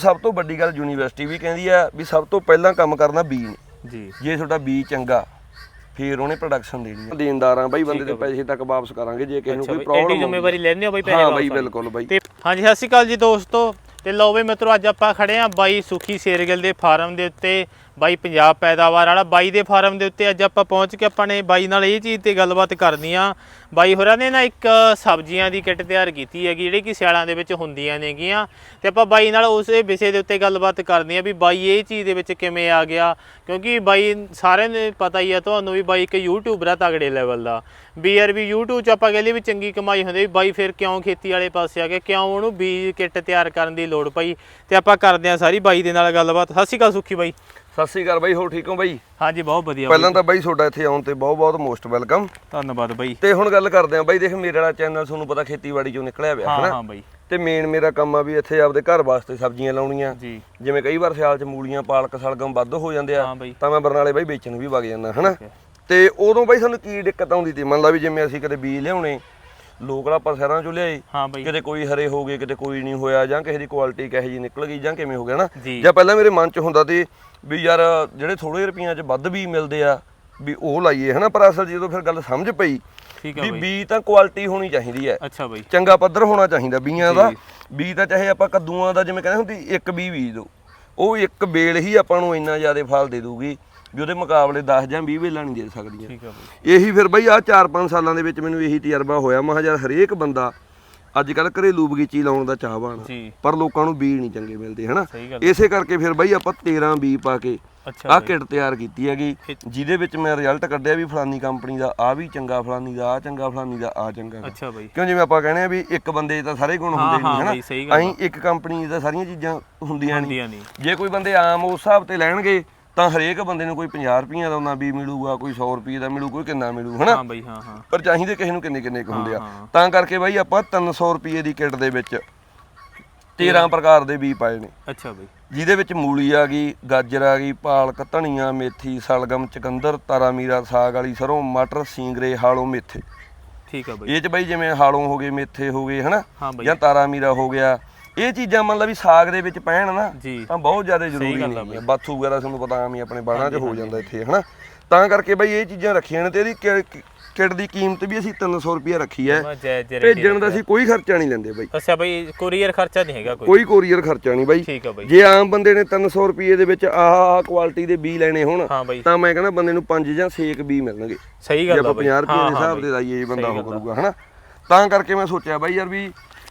ਸਭ ਤੋਂ ਵੱਡੀ ਗੱਲ ਯੂਨੀਵਰਸਿਟੀ ਵੀ ਕਹਿੰਦੀ ਆ ਵੀ ਸਭ ਤੋਂ ਪਹਿਲਾਂ ਕੰਮ ਕਰਨਾ ਬੀ ਨੇ। ਜੀ। ਜੇ ਤੁਹਾਡਾ ਬੀ ਚੰਗਾ ਫਿਰ ਉਹਨੇ ਪ੍ਰੋਡਕਸ਼ਨ ਦੇਣੀ ਆ। ਦੇਣਦਾਰਾਂ ਬਾਈ ਬੰਦੇ ਦੇ ਪੈਸੇ ਤੱਕ ਵਾਪਸ ਕਰਾਂਗੇ ਜੇ ਕਿਸੇ ਨੂੰ ਕੋਈ ਪ੍ਰੋਬਲਮ ਐਡੀ ਜ਼ਿੰਮੇਵਾਰੀ ਲੈਣੇ ਹੋ ਬਈ ਪੈਸੇ ਹਾਂ ਬਾਈ। ਬਿਲਕੁਲ ਬਾਈ। ਤੇ ਹਾਂਜੀ ਸਤਿ ਸ਼੍ਰੀ ਅਕਾਲ ਜੀ ਦੋਸਤੋ। ਤੇ ਲਓ ਬਈ ਮਿੱਤਰੋ ਅੱਜ ਆਪਾਂ ਖੜੇ ਆਂ ਬਾਈ ਸੁਖੀ ਸ਼ੇਰਗਿੱਲ ਦੇ ਫਾਰਮ ਦੇ ਉੱਤੇ। ਬਾਈ, ਪੰਜਾਬ ਪੈਦਾਵਾਰ ਵਾਲਾ ਬਾਈ ਦੇ ਫਾਰਮ ਦੇ ਉੱਤੇ ਅੱਜ ਆਪਾਂ ਪਹੁੰਚ ਕੇ ਆਪਾਂ ਨੇ ਬਾਈ ਨਾਲ ਇਹ ਚੀਜ਼ ਤੇ ਗੱਲਬਾਤ ਕਰਨੀ ਆ। ਬਾਈ ਹੋਰਾਂ ਨੇ ਨਾ ਇੱਕ ਸਬਜ਼ੀਆਂ ਦੀ ਕਿੱਟ ਤਿਆਰ ਕੀਤੀ ਹੈਗੀ, ਜਿਹੜੀ ਕਿ ਸਿਆਲਾਂ ਦੇ ਵਿੱਚ ਹੁੰਦੀਆਂ ਨੇਗੀਆਂ। ਤੇ ਆਪਾਂ ਬਾਈ ਨਾਲ ਉਸੇ ਵਿਸ਼ੇ ਦੇ ਉੱਤੇ ਗੱਲਬਾਤ ਕਰਨੀ ਆ ਵੀ ਬਾਈ ਇਹ ਚੀਜ਼ ਦੇ ਵਿੱਚ ਕਿਵੇਂ ਆ ਗਿਆ। ਕਿਉਂਕਿ ਬਾਈ ਸਾਰਿਆਂ ਨੇ ਪਤਾ ਹੀ ਆ, ਤੁਹਾਨੂੰ ਵੀ ਬਾਈ ਇੱਕ ਯੂਟਿਊਬਰ ਆ ਤਗੜੇ ਲੈਵਲ ਦਾ। ਵੀ ਯਾਰ ਵੀ YouTube 'ਚ ਆਪਾਂ ਕਹਿੰਦੇ ਵੀ ਚੰਗੀ ਕਮਾਈ ਹੁੰਦੀ ਵੀ ਬਾਈ ਫਿਰ ਕਿਉਂ ਖੇਤੀ ਵਾਲੇ ਪਾਸੇ ਆ ਗਿਆ ਕਿਉਂ ਉਹਨੂੰ ਬੀਜ ਕਿੱਟ ਤਿਆਰ ਕਰਨ ਦੀ ਲੋੜ ਪਈ। ਤੇ ਆਪਾਂ ਕਰਦੇ ਆ ਸਾਰੀ ਬਾਈ ਦੇ ਨਾਲ ਗੱਲਬਾਤ। ਸਤਿ ਸ਼੍ਰੀ ਅਕਾਲ ਸੁਖੀ ਬਾਈ। ਸਤਿ ਸ੍ਰੀ ਅਕਾਲ ਬਾਈ ਹੋ ਠੀਕ ਹੋ ਬਾਈ? ਹਾਂਜੀ ਬਹੁਤ ਵਧੀਆ। ਪਹਿਲਾਂ ਤਾਂ ਬਾਈ ਤੁਹਾਡਾ ਇੱਥੇ ਆਉਣ ਤੇ ਬਹੁਤ ਬਹੁਤ ਮੋਸਟ ਵੈਲਕਮ। ਧੰਨਵਾਦ ਬਾਈ। ਤੇ ਹੁਣ ਗੱਲ ਕਰਦੇ ਆਂ ਬਾਈ ਦੇਖ ਮੇਰੇ ਵਾਲਾ ਚੈਨਲ ਤੁਹਾਨੂੰ ਪਤਾ ਖੇਤੀਬਾੜੀ ਚੋਂ ਨਿਕਲਿਆ ਪਿਆ ਹਾਂ ਹਾਂ ਬਾਈ। ਤੇ ਮੇਨ ਮੇਰਾ ਕੰਮ ਆ ਵੀ ਇੱਥੇ ਆਪਦੇ ਘਰ ਵਾਸਤੇ ਸਬਜ਼ੀਆਂ ਲਾਉਣੀਆਂ। ਜਿਵੇਂ ਕਈ ਵਾਰ ਸਿਆਲ ਚ ਮੂਲੀਆਂ ਪਾਲਕ ਸਲਗਮ ਵੱਧ ਹੋ ਜਾਂਦੇ ਆ ਤਾਂ ਮੈਂ ਬਰਨਾਲੇ ਬਾਈ ਵੇਚਣ ਵੀ ਵਗ ਜਾਂਦਾ ਹਨਾ। ਤੇ ਉਦੋਂ ਬਾਈ ਸਾਨੂੰ ਕੀ ਦਿੱਕਤ ਆਉਂਦੀ ਸੀ ਮੰਨ ਲਾ ਵੀ ਜਿਵੇਂ ਅਸੀਂ ਕਦੇ ਬੀਜ ਲਿਆਉਣੇ ਲੋਕਲ ਆਪਾਂ ਸ਼ਹਿਰਾਂ ਚੋਂ ਹਾਂ ਬਾਈ। ਕਿਤੇ ਕੋਈ ਹਰੇ ਹੋ ਗਏ ਕਿਤੇ ਕੋਈ ਨਹੀਂ ਹੋਇਆ ਜਾਂ ਕਿਸੇ ਦੀ ਕੁਆਲਿਟੀ ਕਿਹੋ ਜੀ ਨਿਕਲ ਗਈ ਜਾਂ ਕਿਵੇਂ ਹੋ ਗਿਆ ਨਾ। ਜੀ। ਪਹਿਲਾਂ ਮੇਰੇ ਮਨ ਚ ਹੁੰਦਾ ਸੀ ਵੀ ਯਾਰ ਜਿਹੜੇ ਥੋੜੇ ਰੁਪਈਆਂ ਚ ਵੱਧ ਵੀ ਮਿਲਦੇ ਆ ਵੀ ਉਹ ਲਾਈਏ ਹਨਾ? ਪਰ ਅਸਲ ਜਦੋਂ ਫਿਰ ਗੱਲ ਸਮਝ ਪਈ ਵੀ ਬੀ ਤਾਂ ਕੁਆਲਿਟੀ ਹੋਣੀ ਚਾਹੀਦੀ ਹੈ। ਅੱਛਾ ਬਾਈ। ਚੰਗਾ ਪੱਧਰ ਹੋਣਾ ਚਾਹੀਦਾ ਬੀਆਂ ਦਾ। ਬੀ ਤਾਂ ਚਾਹੇ ਆਪਾਂ ਕੱਦੂਆਂ ਦਾ ਜਿਵੇਂ ਕਹਿੰਦੇ ਹੁੰਦੀ ਇੱਕ ਬੀ ਬੀਜ ਦਿਓ ਉਹ ਇੱਕ ਬੇਲ ਹੀ ਆਪਾਂ ਨੂੰ ਇੰਨਾ ਜ਼ਿਆਦਾ ਫਲ ਦੇ ਦੂਗੀ। ਵੀ ਉਹਦੇ ਮੁਕਾਬਲੇ 10 ਜਾਂ 20 ਵੇਲਾਂ ਨਹੀਂ ਦੇ ਸਕਦੀਆਂ। ਠੀਕ ਆ ਬਾਈ। ਇਹੀ ਫਿਰ ਬਈ ਆ 4-5 ਸਾਲਾਂ ਦੇ ਵਿੱਚ ਮੈਨੂੰ ਇਹੀ ਤਜਰਬਾ ਹੋਇਆ। ਮੈਂ ਕਿਹਾ ਯਾਰ ਹਰੇਕ ਬੰਦਾ ਅੱਜ ਕੱਲ ਘਰੇਲੂ ਬਗੀਚੀ ਲਾਉਣ ਦਾ ਚਾਹਵਾਨ। ਜੀ। ਪਰ ਲੋਕਾਂ ਨੂੰ ਬੀ ਨਹੀਂ ਚੰਗੇ ਮਿਲਦੇ ਹਨਾ? ਸਹੀ ਗੱਲ ਇਸੇ ਕਰਕੇ ਫਿਰ ਬਈ ਆਪਾਂ 13 ਬੀ ਪਾ ਕੇ ਅੱਛਾ ਆਹ ਕਿੱਟ ਤਿਆਰ ਕੀਤੀ ਹੈਗੀ। ਜਿਹਦੇ ਵਿੱਚ ਮੈਂ ਰਿਜ਼ਲਟ ਕੱਢਿਆ ਵੀ ਫਲਾਨੀ ਕੰਪਨੀ ਦਾ ਆ ਵੀ ਚੰਗਾ ਫਲਾਨੀ ਦਾ ਆ ਚੰਗਾ ਫਲਾਨੀ ਦਾ ਆ ਚੰਗਾ। ਗਾ। ਅੱਛਾ ਬਾਈ। ਕਿਉਂ ਜਿਵੇਂ ਆਪਾਂ ਕਹਿੰਦੇ ਆ ਵੀ ਇੱਕ ਬੰਦੇ 'ਚ ਤਾਂ ਸਾਰੇ ਗੁਣ ਹੁੰਦੇ ਹਾਂ, ਨਹੀਂ ਗੱਲ ਅਸੀਂ ਇੱਕ ਕੰਪਨੀ 'ਚ ਤਾਂ ਸਾਰੀਆਂ ਚੀਜ਼ਾਂ ਹੁੰਦੀਆਂ ਨਹੀਂ। ਹੁੰਦੀਆਂ ਨਹੀਂ। ਜੇ ਕੋਈ ਬੰਦੇ ਆਮ ਉਸ ਹਿਸਾਬ ਤੇ ਲੈਣਗੇ ਤਾਂ ਹਰੇਕ ਬੰਦੇ ਨੂੰ ਕੋਈ 50 ਰੁਪਈਆਂ ਦਾ ਉਹਨਾਂ ਵੀ ਮਿਲੂਗਾ ਕੋਈ 100 ਰੁਪਏ ਦਾ ਮਿਲੂ ਕੋਈ ਕਿੰਨਾ ਮਿਲੂ ਹਨਾ? ਹਾਂ ਬਾਈ ਹਾਂ ਹਾਂ। ਪਰ ਚਾਹੀਦੇ ਕਿਸੇ ਨੂੰ ਕਿੰਨੇ ਕਿੰਨੇ ਕੁ ਹੁੰਦੇ ਆ। ਤਾਂ ਕਰਕੇ ਬਾਈ ਆਪਾਂ 300 ਰੁਪਏ ਦੀ ਕਿੱਟ ਦੇ ਵਿੱਚ 13 ਪ੍ਰਕਾਰ ਦੇ ਬੀ ਪਾਏ ਨੇ। ਅੱਛਾ ਬਾਈ। ਜਿਹਦੇ ਵਿੱਚ ਮੂਲੀ ਆ ਗਈ ਗਾਜਰ ਆ ਗਈ ਪਾਲਕ ਧਨੀਆ ਮੇਥੀ ਸਲਗਮ ਚਕੰਦਰ ਤਾਰਾ ਮੀਰਾ ਸਾਗ ਵਾਲੀ ਸਰੋਂ ਮਟਰ ਸਿੰਗਰੇ ਹਾਲੋਂ ਮੇਥੇ। ਠੀਕ ਆ ਬਾਈ। ਇਹ ਚ ਬਾਈ ਜਿਵੇਂ ਹਾਲੋਂ ਹੋ ਗਏ ਮੇਥੇ ਹੋ ਗਏ ਹਨਾ? ਜਾਂ ਤਾਰਾ ਮੀਰਾ ਹੋ ਗਿਆ ਇਹ ਚੀਜ਼ਾਂ ਮੰਨ ਲਾ ਵੀ ਸਾਗ ਦੇ ਵਿੱਚ ਪੈਣ ਨਾ ਜੀ। ਤਾਂ ਬਹੁਤ ਜ਼ਿਆਦਾ ਜ਼ਰੂਰੀ ਗੱਲ ਆ ਬਾਥੂ ਵਗੈਰਾ ਤੁਹਾਨੂੰ ਪਤਾ ਆਮ ਹੀ ਆਪਣੇ ਬਾਣਾ 'ਚ ਹੋ ਜਾਂਦਾ ਇੱਥੇ ਹਨਾ? ਤਾਂ ਕਰਕੇ ਬਾਈ ਇਹ ਚੀਜ਼ਾਂ ਰੱਖੀਆਂ ਨੇ ਤੇ ਇਹਦੀ ਕਿ- ਕਿੱਟ ਦੀ ਕੀਮਤ ਵੀ ਅਸੀਂ 300 ਰੁਪਏ ਰੱਖੀ ਹੈ। ਮੈਂ ਜੈ ਜੈ ਭੇਜਣ ਦਾ ਅਸੀਂ ਕੋਈ ਖਰਚਾ ਨਹੀਂ ਲੈਂਦੇ ਬਾਈ। ਅੱਛਾ ਬਾਈ ਕੋਰੀਅਰ ਖਰਚਾ ਨਹੀਂ ਹੈਗਾ ਕੋਈ? ਕੋਈ ਕੋਰੀਅਰ ਖਰਚਾ ਨਹੀਂ ਬਾਈ। ਠੀਕ ਆ ਬਾਈ। ਜੇ ਆਮ ਬੰਦੇ ਨੇ 300 ਰੁਪਏ ਦੇ ਵਿੱਚ ਆਹ ਕੁਆਲਿਟੀ ਦੇ ਬੀ ਲੈਣੇ ਹੋਣ ਹਾਂ ਬਾਈ। ਤਾਂ ਮੈਂ ਕਹਿੰਦਾ ਬੰਦੇ ਨੂੰ 5 ਜਾਂ 6 ਬੀ ਮਿਲਣਗੇ। ਸਹੀ ਜੇ ਗੱਲ ਆ ਆਪਾਂ ਬਾਈ। 50 ਰੁਪਏ ਦੇ ਹਾਂ ਹਿਸਾਬ। ਦੇ ਲਾਈਏ ਇਹ ਬੰਦਾ ਉਹ। ਕਰੂਗਾ ਹਨਾ? ਤਾਂ ਕਰਕੇ ਮੈਂ ਸੋਚਿਆ ਬਾਈ ਯਾਰ ਵੀ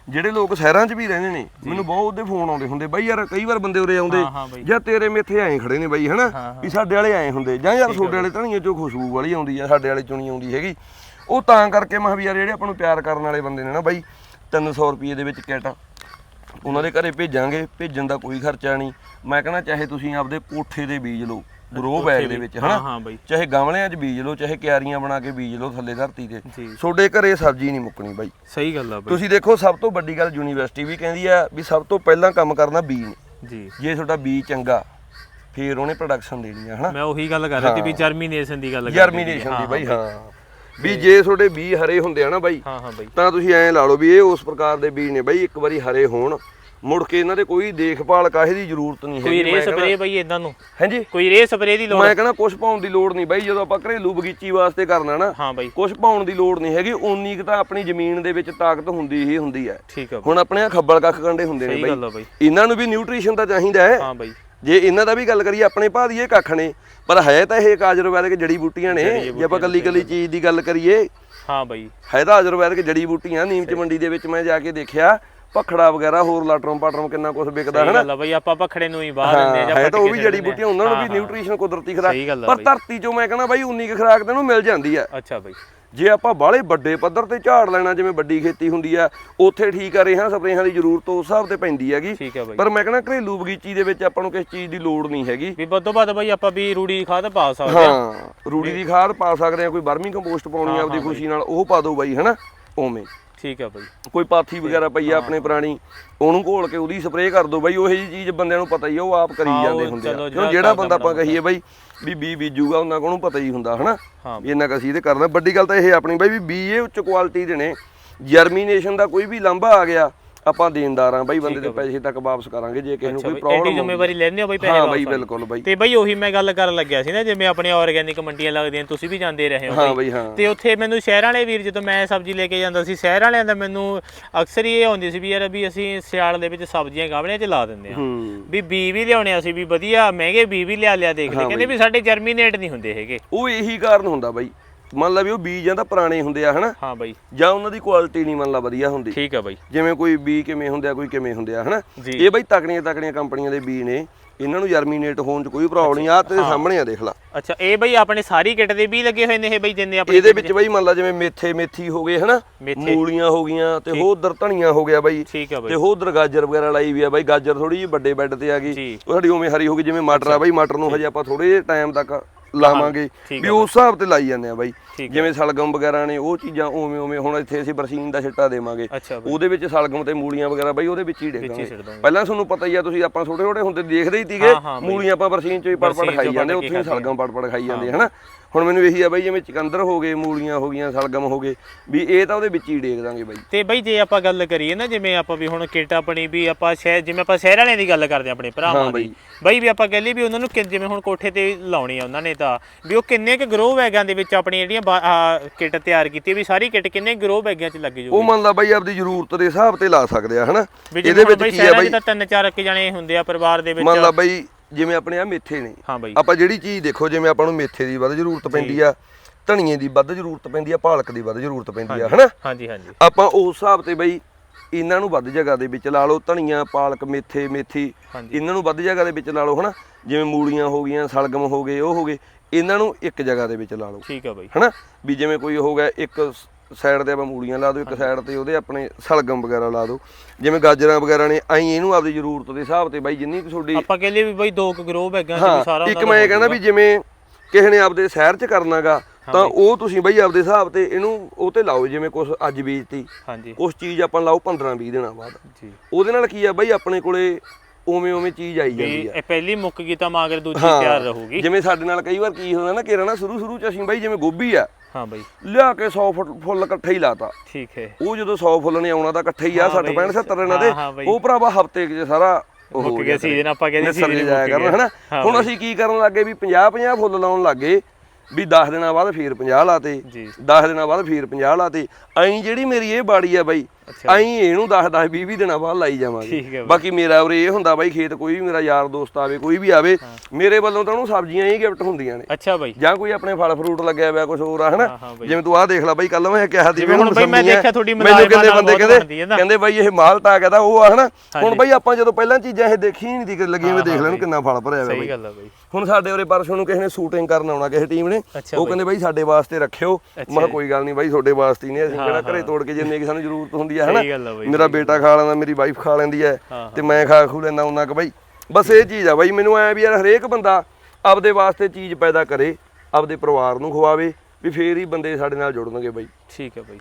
ਜਿਹੜੇ ਲੋਕ ਸ਼ਹਿਰਾਂ 'ਚ ਵੀ ਰਹਿੰਦੇ ਨੇ ਮੈਨੂੰ ਬਹੁਤ ਉਹਦੇ ਫੋਨ ਆਉਂਦੇ ਹੁੰਦੇ। ਬਾਈ ਯਾਰ ਕਈ ਵਾਰ ਬੰਦੇ ਉਰੇ ਆਉਂਦੇ। ਜਾਂ ਤੇਰੇ ਮੇਥੇ ਐਂ ਖੜੇ ਨੇ ਬਾਈ ਹਨਾ। ਵੀ ਸਾਡੇ ਵਾਲੇ ਐਂ ਹੁੰਦੇ ਜਾਂ ਯਾਰ ਤੁਹਾਡੇ ਵਾਲੇ ਧਣੀਏ ਚੋਂ ਖੁਸ਼ਬੂ ਵਾਲੀ ਆਉਂਦੀ ਆ ਸਾਡੇ ਵਾਲੇ ਚੋਂ ਨਹੀਂ ਆਉਂਦੀ ਹੈਗੀ। ਉਹ ਤਾਂ ਕਰਕੇ ਮੈਂ ਵੀ ਯਾਰ ਜਿਹੜੇ ਆਪਾਂ ਨੂੰ ਪਿਆਰ ਕਰਨ ਵਾਲੇ ਬੰਦੇ ਨੇ ਨਾ ਬਾਈ 300 ਰੁਪਏ ਦੇ ਵਿੱਚ ਕਿੱਟ ਉਹਨਾਂ ਦੇ ਘਰੇ ਭੇਜਾਂਗੇ ਭੇਜਣ ਦਾ ਕੋਈ ਖਰਚਾ ਨਹੀਂ। ਮੈਂ ਕਹਿੰਦਾ ਚਾਹੇ ਤੁਸੀਂ ਆਪਦੇ ਕੋਠੇ ਦੇ ਬੀਜ ਲਓ ਗਰੋ ਬੈਗ ਦੇ ਵਿੱਚ ਹਾਂ ਹਾਂ ਬਾਈ। ਚਾਹੇ ਗਮਲਿਆਂ 'ਚ ਬੀਜ ਲਓ ਚਾਹੇ ਕਿਆਰੀਆਂ ਬਣਾ ਕੇ ਬੀਜ ਲਓ ਥੱਲੇ ਧਰਤੀ ਤੇ। ਤੁਹਾਡੇ ਘਰੇ ਸਬਜ਼ੀ ਨਹੀਂ ਮੁੱਕਣੀ ਬਾਈ। ਸਹੀ ਗੱਲ ਆ ਬਾਈ। ਤੁਸੀਂ ਦੇਖੋ ਸਭ ਤੋਂ ਵੱਡੀ ਗੱਲ ਯੂਨੀਵਰਸਿਟੀ ਵੀ ਕਹਿੰਦੀ ਆ ਵੀ ਸਭ ਤੋਂ ਪਹਿਲਾਂ ਕੰਮ ਕਰਨਾ ਬੀ ਨੇ। ਜੀ। ਜੇ ਤੁਹਾਡਾ ਬੀ ਚੰਗਾ ਫਿਰ ਉਹਨੇ ਪ੍ਰੋਡਕਸ਼ਨ ਦੇਣੀ ਆ ਹਨਾ? ਮੈਂ ਉਹੀ ਗੱਲ ਕਰ ਰਿਹਾ ਸੀ ਵੀ ਜਰਮੀਨੇਸ਼ਨ ਦੀ ਗੱਲ ਕਰ ਜਰਮੀਨੇਸ਼ਨ ਦੀ ਬਾਈ ਹਾਂ ਵੀ ਜੇ ਤੁਹਾਡੇ ਬੀ ਹਰੇ ਹੁੰਦੇ ਆ ਨਾ ਬਾਈ ਹਾਂ ਹਾਂ ਬਾਈ। ਤਾਂ ਤੁਸੀਂ ਐਂ ਲਾ ਲਓ ਵੀ ਇਹ ਉਸ ਪ੍ਰਕਾਰ ਦੇ ਬੀਜ ਨੇ ਬਾਈ ਇੱਕ ਵਾਰੀ ਹਰੇ ਹੋਣ ਮੁੜ ਕੇ ਇਹਨਾਂ ਦੇ ਕੋਈ ਦੇਖਭਾਲ ਕਾਹੇ ਦੀ ਜ਼ਰੂਰਤ ਨਹੀਂ ਕੋਈ ਹੈਗੀ ਰੇ ਸਪਰੇ ਬਾਈ ਇਦਾਂ ਨੂੰ। ਹਾਂਜੀ। ਕੋਈ ਰੇ ਸਪਰੇ ਦੀ ਲੋੜ? ਮੈਂ ਕਹਿੰਦਾ ਕੁਛ ਪਾਉਣ ਦੀ ਲੋੜ ਨਹੀਂ ਬਾਈ ਜਦੋਂ ਆਪਾਂ ਘਰੇਲੂ ਬਗੀਚੀ ਵਾਸਤੇ ਕਰਨਾ ਨਾ ਹਾਂ ਬਾਈ। ਕੁਛ ਪਾਉਣ ਦੀ ਲੋੜ ਨਹੀਂ ਹੈਗੀ ਓਨੀ ਕੁ ਤਾਂ ਆਪਣੀ ਜ਼ਮੀਨ ਦੇ ਵਿੱਚ ਤਾਕਤ ਹੁੰਦੀ ਹੀ ਹੁੰਦੀ ਹੈ। ਠੀਕ ਆ ਹੁਣ ਆਪਣੇ ਖੱਬਲ ਕੱਖ ਕੰਡੇ ਹੁੰਦੇ ਨੇ ਬਾਈ। ਇਹਨਾਂ ਨੂੰ ਵੀ ਨਿਊਟ੍ਰੀਸ਼ਨ ਤਾਂ ਚਾਹੀਦਾ ਹੈ। ਹਾਂ ਬਾਈ। ਜੇ ਇਹਨਾਂ ਦਾ ਵੀ ਗੱਲ ਕਰੀਏ ਆਪਣੇ ਭਾਅ ਦੀ ਇਹ ਕੱਖ ਨੇ ਪਰ ਹੈ ਤਾਂ ਇਹ ਆਯੁਰਵੈਦਿਕ ਜੜੀ ਬੂਟੀਆਂ ਨੇ। ਜੇ ਆਪਾਂ ਕੱਲੀ ਕੱਲੀ ਚੀਜ਼ ਦੀ ਗੱਲ ਕਰੀਏ ਹਾਂ ਬਾਈ। ਹੈ ਤਾਂ ਆਯੁਰਵੈਦਿਕ ਜੜੀ ਬੂਟੀਆਂ ਨੀਮ ਚ ਮੰਡੀ ਦੇ ਵਿੱਚ ਮੈਂ ਜਾ ਕੇ ਦੇਖਿਆ ਭਖੜਾ ਵਗੈਰਾ ਹੋਰ ਲਾਟਰਮ ਪਾਟਰਮ ਕਿੰਨਾ ਕੁਝ ਵਿਕਦਾ ਹੈ ਨਾ ਗੱਲ ਬਾਈ ਆਪਾਂ ਪਖੜੇ ਨੂੰ ਹੀ ਬਾਹਰ ਦਿੰਦੇ ਆ ਜਾਂ ਹੈ ਤਾਂ ਉਹ ਵੀ ਜੜੀ। ਬੂਟੀਆਂ ਉਹਨਾਂ ਨੂੰ ਹਾਂ, ਵੀ ਹਾਂ। ਨਿਊਟ੍ਰੀਸ਼ਨ ਕੁਦਰਤੀ ਖੁਰਾਕ। ਪਰ। ਧਰਤੀ ਚੋਂ ਮੈਂ ਕਹਿੰਦਾ ਬਾਈ ਉਨੀ ਕੁ ਖੁਰਾਕ ਤੈਨੂੰ ਮਿਲ ਜਾਂਦੀ ਆ। ਅੱਛਾ ਬਾਈ। ਜੇ ਆਪਾਂ ਬਾਹਲੇ ਵੱਡੇ ਪੱਧਰ ਤੇ ਝਾੜ ਲੈਣਾ ਜਿਵੇਂ ਵੱਡੀ ਖੇਤੀ ਹੁੰਦੀ ਆ ਉੱਥੇ ਠੀਕ ਆ ਰੇਹਾਂ ਸਪਰੇਹਾਂ ਦੀ ਜ਼ਰੂਰਤ ਉਸ ਹਿਸਾਬ ਤੇ ਪੈਂਦੀ ਹੈਗੀ। ਪਰ ਮੈਂ ਕਹਿੰਦਾ ਘਰੇਲੂ ਬਗੀਚੀ ਦੇ ਵਿੱਚ ਆਪਾਂ ਨੂੰ ਕਿਸੇ ਚੀਜ਼ ਦੀ ਲੋੜ ਨਹੀਂ ਹੈਗੀ। ਵੀ ਵੱਧੋ ਵੱਧ ਬਾਈ ਆਪਾਂ ਵੀ ਰੂੜੀ ਖਾਦ ਪਾ ਸਕਦੇ ਆ। ਹਾਂ ਰੂੜੀ ਦੀ ਖਾਦ ਪਾ ਸਕਦੇ ਆ ਕੋਈ ਵਰਮੀ ਕੰਪੋਸਟ ਪਾਉਣੀ ਆਪਦੀ ਖੁਸ਼ੀ ਨਾਲ ਉਹ ਪਾ ਦਿਓ ਬਾਈ ਹਨਾ? ਉਵੇਂ। ਠੀਕ ਆ ਬਾਈ। ਕੋਈ ਪਾਥੀ ਵਗੈਰਾ ਪਈ ਆ ਆਪਣੇ ਪੁਰਾਣੀ ਉਹਨੂੰ ਘੋਲ ਕੇ ਉਹਦੀ ਸਪਰੇਅ ਕਰ ਦਿਓ ਬਾਈ ਉਹੇ ਜੀ ਚੀਜ਼ ਬੰਦਿਆਂ ਨੂੰ ਪਤਾ ਹੀ ਆ ਉਹ ਆਪ ਕਰੀ ਜਾਂਦੇ ਹੁੰਦੇ ਆ। ਕਿਉਂ ਜਿਹੜਾ ਕਰਦਾ ਬੰਦਾ ਆਪਾਂ ਕਹੀਏ ਬਾਈ ਵੀ ਬੀ ਬੀਜੂਗਾ ਉਹਨਾਂ ਕੋਲ ਨੂੰ ਪਤਾ ਹੀ ਹੁੰਦਾ ਹਨਾ? ਵੀ ਇੰਨਾ ਕੁ ਅਸੀਂ ਤੇ ਕਰਨਾ। ਵੱਡੀ ਗੱਲ ਤਾਂ ਇਹ ਆਪਣੀ ਬਾਈ ਵੀ ਬੀ ਇਹ ਉੱਚ ਕੁਆਲਿਟੀ ਦੇ ਨੇ। ਜਰਮੀਨੇਸ਼ਨ ਦਾ ਕੋਈ ਵੀ ਲਾਂਭਾ ਆ ਗਿਆ ਆਪਾਂ ਦੇਣਦਾਰ ਆ ਬਾਈ ਬੰਦੇ ਦੇ ਪੈਸੇ ਤੱਕ ਵਾਪਸ ਕਰਾਂਗੇ ਜੇ ਕਿਸੇ ਨੂੰ ਕੋਈ ਐਡੀ ਪ੍ਰੋਬਲਮ ਜ਼ਿੰਮੇਵਾਰੀ ਲੈਣੇ ਹੋ ਬਈ ਪੈਸੇ ਹਾਂ ਬਾਈ। ਬਿਲਕੁਲ ਬਾਈ। ਤੇ ਬਈ ਉਹੀ ਮੈਂ ਗੱਲ ਕਰਨ ਲੱਗਿਆ ਸੀ ਨਾ ਜਿਵੇਂ ਆਪਣੇ ਆਰਗੈਨਿਕ ਮੰਡੀਆਂ ਲੱਗਦੀਆਂ ਤੁਸੀਂ ਵੀ ਜਾਂਦੇ ਰਹੇ ਹੋ ਹਾਂ ਬਈ। ਹਾਂ। ਤੇ ਉੱਥੇ ਮੈਨੂੰ ਸ਼ਹਿਰਾਂ ਵਾਲੇ ਵੀਰ ਜਦੋਂ ਮੈਂ ਸਬਜ਼ੀ ਲੈ ਕੇ ਜਾਂਦਾ ਸੀ ਸ਼ਹਿਰ ਵਾਲਿਆਂ ਦਾ ਮੈਨੂੰ ਅਕਸਰ ਇਹ ਆਉਂਦੀ ਸੀ ਵੀ ਯਾਰ ਵੀ ਅਸੀਂ ਸਿਆਲ ਦੇ ਵਿੱਚ ਸਬਜ਼ੀਆਂ ਗਾਵਣੀਆਂ ਚ ਲਾ ਦਿੰਦੇ ਆ ਵੀ ਬੀ ਵੀ ਲਿਆਉਣੇ ਅਸੀਂ ਵੀ ਵਧੀਆ ਮਹਿੰਗੇ ਬੀ ਵੀ ਲਿਆ ਲਿਆ ਦੇਖਦੇ। ਕਹਿੰਦੇ ਵੀ ਸਾਡੇ ਜਰਮੀਨੇਟ ਨਹੀਂ ਹੁੰਦੇ ਹੈਗੇ। ਉਹ ਇਹੀ ਕਾਰਨ ਹੁੰਦਾ ਬਾਈ। ਮੰਨ ਲਾ ਵੀ ਉਹ ਬੀਜਾਂ ਤਾਂ ਪੁਰਾਣੇ ਹੁੰਦੇ ਆ ਹਨਾ? ਹਾਂ ਬਈ। ਜਾਂ ਉਹਨਾਂ ਦੀ ਕੁਆਲਿਟੀ ਨਹੀਂ ਮੰਨ ਲਾ ਵਧੀਆ ਹੁੰਦੀ। ਠੀਕ ਆ ਬਈ। ਜਿਵੇਂ ਕੋਈ ਬੀ ਕਿਵੇਂ ਹੁੰਦੇ ਆ ਕੋਈ ਕਿਵੇਂ ਹੁੰਦੇ ਆ ਹਨਾ? ਜੀ। ਇਹ ਬਾਈ ਤਕੜੀਆਂ ਤਕੜੀਆਂ ਕੰਪਨੀਆਂ ਦੇ ਬੀ ਨੇ। ਇਹਨਾਂ ਨੂੰ ਜਰਮੀਨੇਟ ਹੋਣ 'ਚ ਕੋਈ ਪ੍ਰੋਬਲਮ ਨਹੀਂ। ਆ ਤੇਰੇ ਸਾਹਮਣੇ ਆ ਦੇਖ ਲਾ। ਅੱਛਾ ਇਹ ਬਈ ਆਪਣੇ ਸਾਰੀ ਕਿੱਟ ਦੇ ਵੀ ਲੱਗੇ ਹੋਏ ਨੇ ਇਹ ਬਈ ਜਿੰਨੇ ਆਪਣੇ ਇਹਦੇ ਵਿੱਚ ਬਾਈ ਮੰਨ ਲਾ ਜਿਵੇਂ ਮੇਥੇ ਮੇਥੀ ਹੋ ਗਏ ਹਨਾ। ਮੂਲੀਆਂ ਹੋ ਗਈਆਂ ਤੇ ਹੋਰ ਉਧਰ ਧਨੀਆ ਹੋ ਗਿਆ ਬਾਈ। ਤੇ ਹੋਰ ਉਧਰ ਗਾਜਰ ਵਗੈਰਾ ਲਾਈ ਵੀ ਆ ਬਾਈ। ਗਾਜਰ ਥੋੜੀ ਜਿਹੀ ਵੱਡੇ ਬੈੱਡ ਤੇ ਆ ਗਈ। ਜੀ। ਉਹ ਸਾਡੀ ਉਵੇਂ ਹਰੀ ਹੋ ਗਈ ਜਿਵੇਂ ਮਟਰ ਆ ਬਾਈ। ਮਟਰ ਨੂੰ ਹਜੇ ਆਪਾਂ ਥੋੜੇ ਜਿਹੇ ਟਾਈਮ ਤੱਕ ਲਾਵਾਂਗੇ। ਵੀ ਉਸ ਹਿਸਾਬ ਤੇ ਲਾਈ ਜਾਂਦੇ ਆ ਬਾਈ। ਜਿਵੇਂ ਸਲਗਮ ਵਗੈਰਾ ਨੇ ਉਹ ਚੀਜ਼ਾਂ ਉਵੇਂ ਉਵੇਂ ਹੁਣ ਇੱਥੇ ਅਸੀਂ ਬਰਸੀਨ ਦਾ ਛਿੱਟਾ ਦੇਵਾਂਗੇ। ਉਹਦੇ ਵਿੱਚ ਸਲਗਮ ਤੇ ਮੂਲੀਆਂ ਵਗੈਰਾ ਬਾਈ ਉਹਦੇ ਵਿੱਚ ਹੀ ਡੇਗਾਂਗੇ ਪਹਿਲਾਂ ਤੁਹਾਨੂੰ ਪਤਾ ਹੀ ਆ ਤੁਸੀਂ ਆਪਾਂ ਛੋਟੇ ਛੋਟੇ ਹੁੰਦੇ ਦੇਖਦੇ ਹੀ ਬਈ। ਮੂਲੀਆਂ ਆਪਾਂ ਬਰਸੀਨ ਚੋਂ ਹੀ ਪੜ ਪੜ ਬਰਸੀਨ ਖਾਈ ਜਾਂਦੇ ਉੱਥੇ ਹੀ। ਸਲਗਮ ਪੜ ਪੜ ਖਾਈ ਜਾਂਦੇ ਹਨਾ? ਹੁਣ ਮੈਨੂੰ ਇਹੀ ਆ ਬਾਈ ਜਿਵੇਂ ਚਕੰਦਰ ਹੋ ਗਏ ਮੂਲੀਆਂ ਹੋ ਗਈਆਂ ਸਲਗਮ ਹੋ ਗਏ ਵੀ ਇਹ ਤਾਂ ਉਹਦੇ ਵਿੱਚ ਹੀ ਡੇਗ ਦਾਂਗੇ ਬਾਈ। ਤੇ ਬਈ ਜੇ ਆਪਾਂ ਗੱਲ ਕਰੀਏ ਨਾ ਜਿਵੇਂ ਆਪਾਂ ਵੀ ਹੁਣ ਕਿੱਟ ਆਪਣੀ ਵੀ ਆਪਾਂ ਸ਼ਹਿਰ ਜਿਵੇਂ ਆਪਾਂ ਸ਼ਹਿਰ ਵਾਲਿਆਂ ਦੀ ਗੱਲ ਕਰਦੇ ਆਪਣੇ ਭਰਾਵਾਂ ਦੀ ਬਈ। ਵੀ ਆਪਾਂ ਕਹਿ ਲਈ ਵੀ ਉਹਨਾਂ ਨੂੰ ਜਿਵੇਂ ਹੁਣ ਕੋਠੇ ਤੇ ਲਾਉਣੀ ਆ ਉਹਨਾਂ ਨੇ ਤਾਂ ਵੀ ਉਹ ਕਿੰਨੇ ਕੁ ਗਰੋ ਬੈਗਾਂ ਦੇ ਵਿੱਚ ਆਪਣੀ ਜਿਹੜੀਆਂ ਕਿੱਟ ਤਿਆਰ ਕੀਤੀ ਵੀ ਸਾਰੀ ਕਿੱਟ ਕਿੰਨੇ ਗਰੋ ਬੈਗਾਂ 'ਚ ਲੱਗ ਉਹ ਜੂਗੀ ਮੰਨ ਲਾ ਬਾਈ ਆਪਦੀ ਜ਼ਰੂਰਤ ਦੇ ਹਿਸਾਬ ਤੇ ਲਾ ਸਕਦੇ ਆ ਹਨਾ? ਇਹਦੇ ਵਿੱਚ ਕੀ ਆ ਬਾਈ? ਤਿੰਨ ਚਾਰ ਕੁ ਜਣੇ ਹੁੰਦੇ ਆ ਪਰਿਵਾਰ ਦੇ ਵਿੱਚ। ਮੰਨ ਲਾ ਬਾਈ ਜਿਵੇਂ ਆਪਣੇ ਆ ਮੇਥੇ ਨੇ। ਹਾਂ ਬਈ। ਆਪਾਂ ਜਿਹੜੀ ਚੀਜ਼ ਦੇਖੋ ਜਿਵੇਂ ਆਪਾਂ ਨੂੰ ਮੇਥੇ ਦੀ ਵੱਧ ਜ਼ਰੂਰਤ ਪੈਂਦੀ ਆ ਧਨੀਏ ਦੀ ਵੱਧ ਜ਼ਰੂਰਤ ਪੈਂਦੀ ਆ ਪਾਲਕ ਦੀ ਵੱਧ ਜ਼ਰੂਰਤ ਪੈਂਦੀ ਆ ਹਨਾ? ਹਾਂਜੀ ਹਾਂਜੀ। ਆਪਾਂ ਉਸ ਹਿਸਾਬ ਤੇ ਬਈ ਇਹਨਾਂ ਨੂੰ ਵੱਧ ਜਗ੍ਹਾ ਦੇ ਵਿੱਚ ਲਾ ਲਓ ਧਨੀਆ ਪਾਲਕ ਮੇਥੇ ਮੇਥੀ। ਇਹਨਾਂ ਨੂੰ ਵੱਧ ਜਗ੍ਹਾ ਦੇ ਵਿੱਚ ਲਾ ਲਓ ਹਨਾ? ਜਿਵੇਂ ਮੂਲੀਆਂ ਹੋ ਗਈਆਂ ਸਲਗਮ ਹੋ ਗਏ ਉਹ ਹੋ ਗਏ। ਇਹਨਾਂ ਨੂੰ ਇੱਕ ਜਗ੍ਹਾ ਦੇ ਵਿੱਚ ਲਾ ਲਓ। ਠੀਕ ਆ ਬਈ। ਹਨਾ? ਵੀ ਜਿਵੇਂ ਕੋਈ ਹੋ ਗਿਆ ਇੱਕ ਸਾਈਡ ਤੇ ਆਪਾਂ ਮੂਲੀਆਂ ਲਾ ਦਿਓ ਇੱਕ ਸਾਈਡ ਤੇ ਉਹਦੇ ਆਪਣੇ ਸਲਗਮ ਵਗੈਰਾ ਲਾ ਦਿਓ। ਜਿਵੇਂ ਗਾਜਰਾਂ ਵਗੈਰਾ ਨੇ ਐਂ ਇਹਨੂੰ ਆਪਦੀ ਜ਼ਰੂਰਤ ਦੇ ਹਿਸਾਬ ਤੇ ਬਾਈ ਜਿੰਨੀ ਕੁ ਤੁਹਾਡੀ ਆਪਾਂ ਕਹਿ ਲਈ ਵੀ ਬਈ ਦੋ ਕੁ ਗਰੋ ਬੈਗਾਂ 'ਚ ਸਾਰਾ ਇੱਕ ਮੈਂ ਇਹ ਕਹਿੰਦਾ ਵੀ ਜਿਵੇਂ ਕਿਸੇ ਨੇ ਆਪਦੇ ਸ਼ਹਿਰ 'ਚ ਕਰਨਾਗਾ ਤਾਂ ਉਹ ਤੁਸੀਂ ਬਈ ਆਪਦੇ ਹਿਸਾਬ ਤੇ ਇਹਨੂੰ ਉਹ ਤੇ ਲਾਓ ਜਿਵੇਂ ਕੁਝ ਅੱਜ ਬੀਜਤੀ। ਹਾਂਜੀ। ਕੁਝ ਚੀਜ਼ ਆਪਾਂ ਲਾਓ 15 20 ਦਿਨਾਂ ਬਾਅਦ। ਜੀ। ਉਹਦੇ ਨਾਲ ਕੀ ਆ ਬਈ ਆਪਣੇ ਕੋਲੇ ਉਵੇਂ ਉਵੇਂ ਚੀਜ਼ ਆਈ ਜਾਂਦੀ ਆ। ਇਹ ਪਹਿਲੀ ਮੁੱਕ ਗਈ ਤਾਂ ਮਾਗਰ ਦੂਜੀ। ਤਿਆਰ ਰਹੂਗੀ। ਜਿਵੇਂ ਸਾਡੇ ਨਾਲ ਕਈ ਵਾਰ ਕੀ ਹੁੰਦਾ ਨਾ ਕਿ ਨਾ ਸ਼ੁਰੂ ਸ਼ੁਰੂ ਚ ਅਸੀਂ ਬਈ ਜਿਵੇਂ ਗੋਭੀ ਆ ਹਾਂ ਬਈ। ਲਿਆ ਕੇ 100 ਫੁੱਟ ਫੁੱਲ ਇਕੱਠੇ ਹੀ ਲਾਤਾ। ਠੀਕ ਹੈ। ਉਹ ਜਦੋਂ 100 ਫੁੱਲ ਨੇ ਆਉਣਾ ਤਾਂ ਇਕੱਠੇ ਹੀ ਆ ਹਾਂ 60 ਬਈ, 65 70 ਇਹਨਾਂ ਦੇ ਹਾਂ, ਹਾਂ ਬਈ। ਉਹ ਭਰਾਵਾ ਹਫ਼ਤੇ ਚ ਸਾਰਾ ਉਹ ਮੁੱਕ ਹੋ ਗਿਆ ਜਾਂਦਾ। ਸੀਜ਼ਨ ਆਪਾਂ ਕਹਿੰਦੇ ਨਿਸਰ ਸੀਜ਼ਨ ਜਾਇਆ ਕਰਨ ਹਨਾ? ਹੁਣ। ਅਸੀਂ ਕੀ ਕਰਨ ਲੱਗੇ ਵੀ 50 50 ਫੁੱਲ ਲਾਉਣ ਲੱਗੇ ਵੀ 10 ਦਿਨਾਂ ਬਾਅਦ ਫੇਰ 50 ਲਾਤੇ ਜੀ। 10 ਦਿਨਾਂ ਬਾਅਦ ਫੇਰ 50 ਲਾਤੇ। ਐਂ ਜਿਹੜੀ ਮੇਰੀ ਇਹ ਬਾੜੀ ਆ ਬਾਈ ਐਂ ਇਹਨੂੰ 10 10 20 20 ਦਿਨਾਂ ਬਾਅਦ ਲਾਈ ਠੀਕ ਹੈ ਜਾਵਾਂਗੇ। ਬਾਕੀ ਮੇਰਾ ਉਰੇ ਇਹ ਹੁੰਦਾ ਬਾਈ ਖੇਤ ਕੋਈ ਵੀ ਮੇਰਾ ਯਾਰ ਦੋਸਤ ਆਵੇ ਕੋਈ ਵੀ ਆਵੇ ਮੇਰੇ ਵੱਲੋਂ ਤਾਂ ਉਹਨੂੰ ਸਬਜ਼ੀਆਂ ਹੀ ਗਿਫਟ ਹੁੰਦੀਆਂ ਨੇ ਅੱਛਾ ਬਾਈ ਜਾਂ ਕੋਈ ਆਪਣੇ ਫਲ ਫਰੂਟ ਲੱਗਿਆ ਹੋਇਆ ਕੁਝ ਹੋਰ ਆ ਹਨਾ। ਜਿਵੇਂ ਤੂੰ ਆਹ ਦੇਖ ਲੈ ਬਾਈ ਕੱਲ ਮੈਂ ਕਿਹਾ ਸੀ ਹੁਣ ਬਾਈ ਮੈਂ। ਦੇਖਿਆ ਤੁਹਾਡੀ ਮੈਨੂੰ ਕਹਿੰਦੇ ਬੰਦੇ ਕਹਿੰਦੇ। ਕਹਿੰਦੇ ਬਾਈ ਇਹ ਮਾਲਟਾ ਕਹਿੰਦਾ ਉਹ ਆ ਹਨਾ ਹੁਣ। ਬਾਈ ਆਪਾਂ ਜਦੋਂ ਪਹਿਲਾਂ ਚੀਜ਼ਾਂ ਇਹ ਦੇਖੀ ਨਹੀਂ ਦੀ ਲੱਗੀਆਂ ਵੀ ਦੇਖ ਲੈਣ ਕਿੰਨਾ ਫਲ ਭਰਿਆ ਹੋਇਆ ਸਹੀ ਬਾਈ ਗੱਲ ਆ ਬਾਈ ਹੁਣ ਸਾਡੇ ਉਰੇ ਪਰਸੋਂ ਨੂੰ ਕਿਸੇ ਨੇ ਸ਼ੂਟਿੰਗ ਕਰਨ ਆਉਣਾ ਕਿਸੇ ਟੀਮ ਨੇ ਉਹ ਕਹਿੰਦੇ ਬਾਈ ਸਾਡੇ ਵਾਸਤੇ ਰੱਖਿਓ। ਮੈਂ। ਕੋਈ ਗੱਲ ਨਹੀਂ ਬਾਈ ਤੁਹਾਡੇ ਵਾਸਤੇ ਹੀ। ਨੇ ਅਸੀਂ ਹਾਂ, ਕਿਹੜਾ ਘਰੇ ਹਾਂ। ਤੋੜ ਕੇ ਜਿੰਨੇ ਕਿ ਸਾਨੂੰ ਜ਼ਰੂਰਤ ਹੁੰਦੀ ਆ ਹਨਾ ਮੇਰਾ ਬੇਟਾ ਖਾ ਲੈਂਦਾ ਮੇਰੀ ਵਾਈਫ ਖਾ ਲੈਂਦੀ ਹੈ ਹਾਂ, ਤੇ ਮੈਂ ਖਾ ਖੂ ਲੈਂਦਾ ਉਹਨਾਂ ਕ ਬਾਈ। ਬਸ ਇਹ ਚੀਜ਼ ਆ ਬਾਈ ਮੈਨੂੰ ਐ ਵੀ ਯਾਰ ਹਰੇਕ ਬੰਦਾ ਆਪਦੇ ਵਾਸਤੇ ਚੀਜ਼ ਪੈਦਾ ਕਰੇ ਆਪਦੇ ਪਰਿਵਾਰ ਨੂੰ ਖਵਾਵੇ ਵੀ ਫੇਰ ਹੀ ਬੰਦੇ ਸਾਡੇ ਨਾਲ ਜੁੜਨਗੇ ਬਾਈ। ਠੀਕ ਹੈ ਬਾਈ।